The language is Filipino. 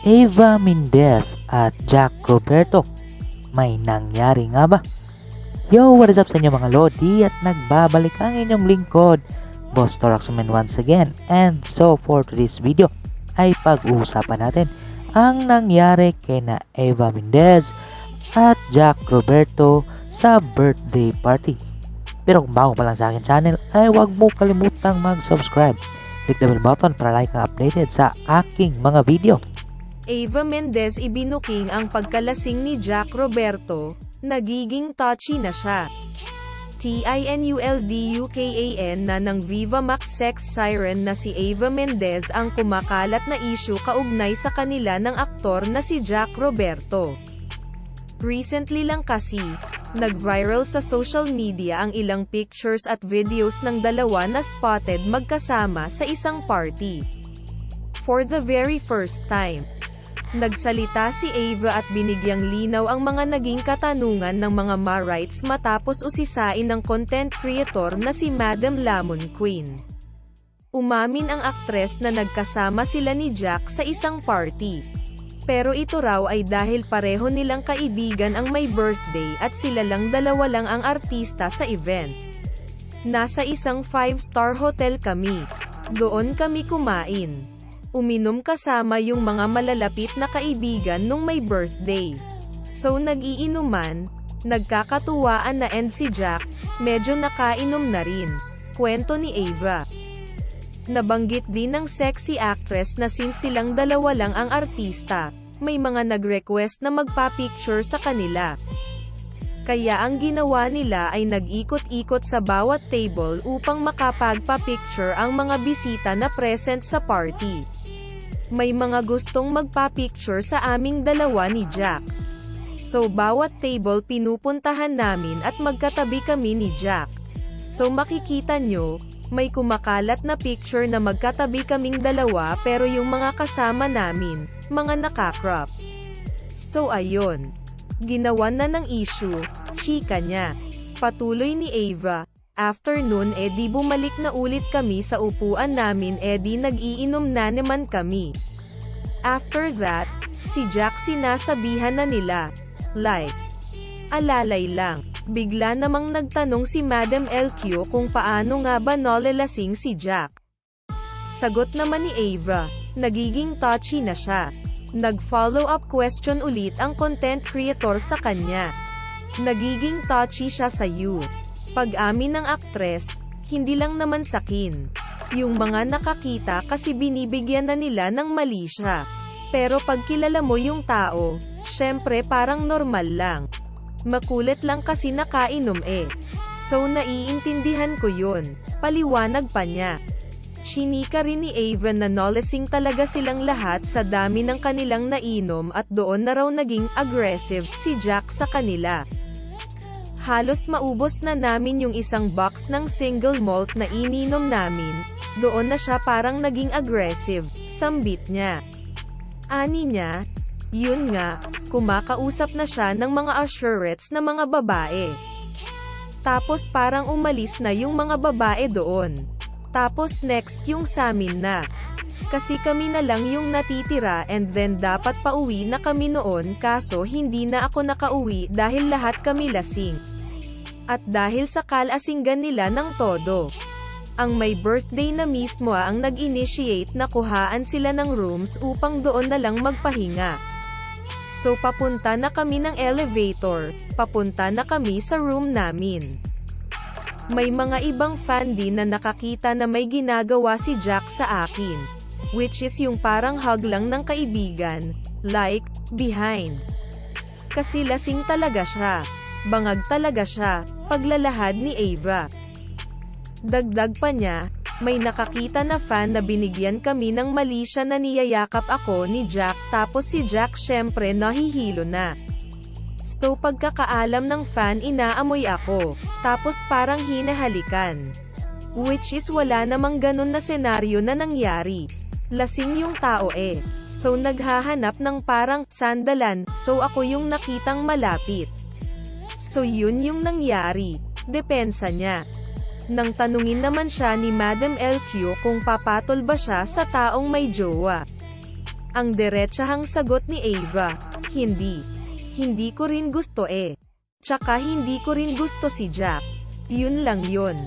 Eva Mendez at Jack Roberto. May nangyari nga ba? Yo, what is up sa inyo mga Lodi at nagbabalik ang inyong lingkod, Boss Toraxman once again. And so for today's video ay pag-uusapan natin ang nangyari kay na Eva Mendez at Jack Roberto sa birthday party. Pero kung bago pa lang sa akin channel ay huwag mo kalimutang mag-subscribe. Click the bell button para like na updated sa aking mga video. Ava Mendez ibinuking ang pagkalasing ni Jack Roberto, nagiging touchy na siya. TINULDUKAN na ng Viva Max sex siren na si Ava Mendez ang kumakalat na issue kaugnay sa kanila ng aktor na si Jack Roberto. Recently lang kasi, nag-viral sa social media ang ilang pictures at videos ng dalawa na spotted magkasama sa isang party. For the very first time, Nagsalita si Ava at binigyang linaw ang mga naging katanungan ng mga Ma-rights matapos usisain ng content creator na si Madam Lamon Queen. Umamin ang aktres na nagkasama sila ni Jack sa isang party. Pero ito raw ay dahil pareho nilang kaibigan ang may birthday at sila lang dalawa lang ang artista sa event. Nasa isang 5-star hotel kami. Doon kami kumain uminom kasama yung mga malalapit na kaibigan nung may birthday. So nag-iinuman, nagkakatuwaan na and si Jack, medyo nakainom na rin. Kwento ni Ava. Nabanggit din ng sexy actress na since silang dalawa lang ang artista, may mga nag-request na magpa-picture sa kanila. Kaya ang ginawa nila ay nag-ikot-ikot sa bawat table upang makapagpa-picture ang mga bisita na present sa party. May mga gustong magpa-picture sa aming dalawa ni Jack. So bawat table pinupuntahan namin at magkatabi kami ni Jack. So makikita nyo, may kumakalat na picture na magkatabi kaming dalawa pero yung mga kasama namin, mga nakakrop. So ayun. Ginawan na ng issue, chika niya. Patuloy ni Ava, Afternoon edi bumalik na ulit kami sa upuan namin edi nag-iinom na naman kami. After that, si Jack sinasabihan na nila. Like, alalay lang. Bigla namang nagtanong si Madam LQ kung paano nga ba nolalasing si Jack. Sagot naman ni Ava, nagiging touchy na siya. Nag-follow up question ulit ang content creator sa kanya. Nagiging touchy siya sa you. Pag-amin ng aktres, hindi lang naman sakin. Yung mga nakakita kasi binibigyan na nila ng mali siya. Pero pag kilala mo yung tao, syempre parang normal lang. Makulit lang kasi nakainom eh. So naiintindihan ko yun. Paliwanag pa niya. Chinika rin ni Avon na nolasing talaga silang lahat sa dami ng kanilang nainom at doon na raw naging aggressive si Jack sa kanila. Halos maubos na namin yung isang box ng single malt na ininom namin, doon na siya parang naging aggressive, sambit niya. Ani niya, yun nga, kumakausap na siya ng mga assurettes na mga babae. Tapos parang umalis na yung mga babae doon. Tapos next yung samin na. Kasi kami na lang yung natitira and then dapat pauwi na kami noon kaso hindi na ako nakauwi dahil lahat kami lasing. At dahil sa kalasinggan nila ng todo. Ang may birthday na mismo ang nag-initiate na kuhaan sila ng rooms upang doon na lang magpahinga. So papunta na kami ng elevator, papunta na kami sa room namin. May mga ibang fan din na nakakita na may ginagawa si Jack sa akin which is yung parang hug lang ng kaibigan, like, behind. Kasi lasing talaga siya. Bangag talaga siya, paglalahad ni Ava. Dagdag pa niya, may nakakita na fan na binigyan kami ng mali siya na niyayakap ako ni Jack tapos si Jack syempre nahihilo na. So pagkakaalam ng fan inaamoy ako, tapos parang hinahalikan. Which is wala namang ganun na senaryo na nangyari. Lasing yung tao eh. So naghahanap ng parang sandalan, so ako yung nakitang malapit. So yun yung nangyari. Depensa niya. Nang tanungin naman siya ni Madam LQ kung papatol ba siya sa taong may jowa. Ang diretsahang sagot ni Ava, hindi. Hindi ko rin gusto eh. Tsaka hindi ko rin gusto si Jack. Yun lang yun.